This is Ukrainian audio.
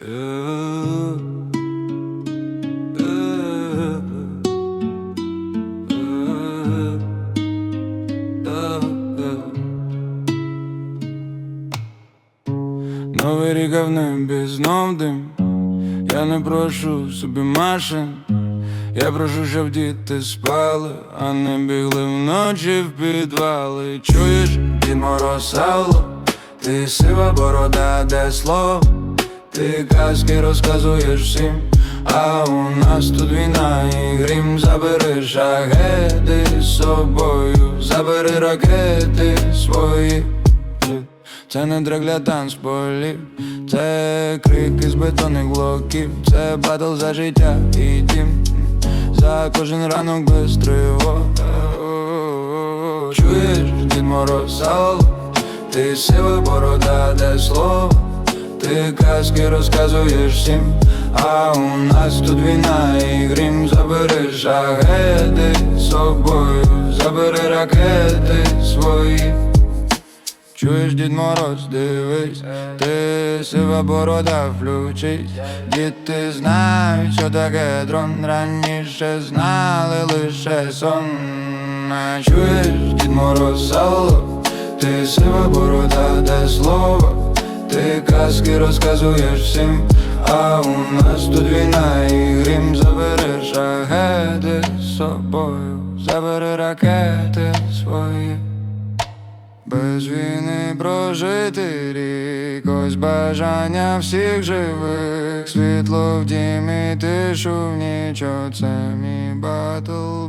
Новий рік а в небі знов дим. Я не прошу собі машин. Я прошу, щоб діти спали, а не бігли вночі в підвали. Чуєш, Дід Мороз Савло Ти сива борода, де слово Ти казки розказуєш всім А у нас тут війна і грім Забери шагети з собою Забери ракети свої. Це не драк для танцполів, це крики з бетонних блоків, це батл за життя і дім, за кожен ранок без тривог Чуєш, Дід Мороз Сало, ти сива борода, де слово, ти казки розказуєш всім, а у нас тут війна і грім, забери шагети з собою, забери ракети свої. Чуєш, Дід Мороз, дивись, ти сива борода включись. Діти знають, що таке дрон Раніше знали лише сон. Чуєш, Дід Мороз, Сало, ти сива борода, де слово Ти казки розказуєш всім, а у нас тут війна і грім. Забери шахети з собою, забери ракети свої. Без війни прожити рік, ось бажання всіх живих, світло в дімі, тишу в ніч, оце мій батл